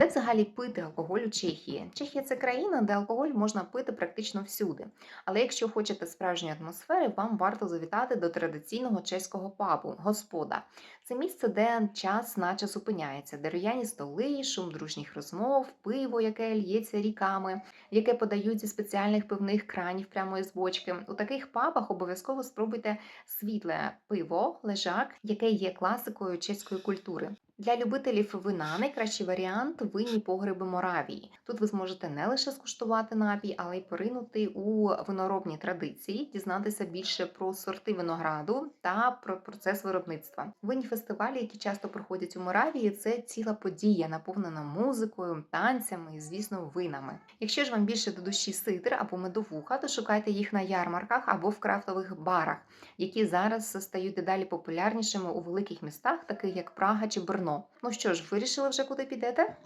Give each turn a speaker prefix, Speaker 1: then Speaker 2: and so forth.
Speaker 1: Як взагалі пити алкоголь у Чехії? Чехія це країна, де алкоголь можна пити практично всюди. Але якщо хочете справжньої атмосфери, вам варто завітати до традиційного чеського пабу Господа. Це місце, де час наче зупиняється, дерев'яні столи, шум дружніх розмов, пиво, яке л'ється ріками, яке подають зі спеціальних пивних кранів прямо із бочки. У таких пабах обов'язково спробуйте світле пиво, лежак, яке є класикою чеської культури. Для любителів вина найкращий варіант винні погреби Моравії. Тут ви зможете не лише скуштувати напій, але й поринути у виноробні традиції, дізнатися більше про сорти винограду та про процес виробництва. Винні фестивалі, які часто проходять у Моравії, це ціла подія, наповнена музикою, танцями і, звісно, винами. Якщо ж вам більше до душі сидр або медовуха, то шукайте їх на ярмарках або в крафтових барах, які зараз стають дедалі популярнішими у великих містах, таких як Прага чи Брно. Ну що ж, вирішили вже куди підете?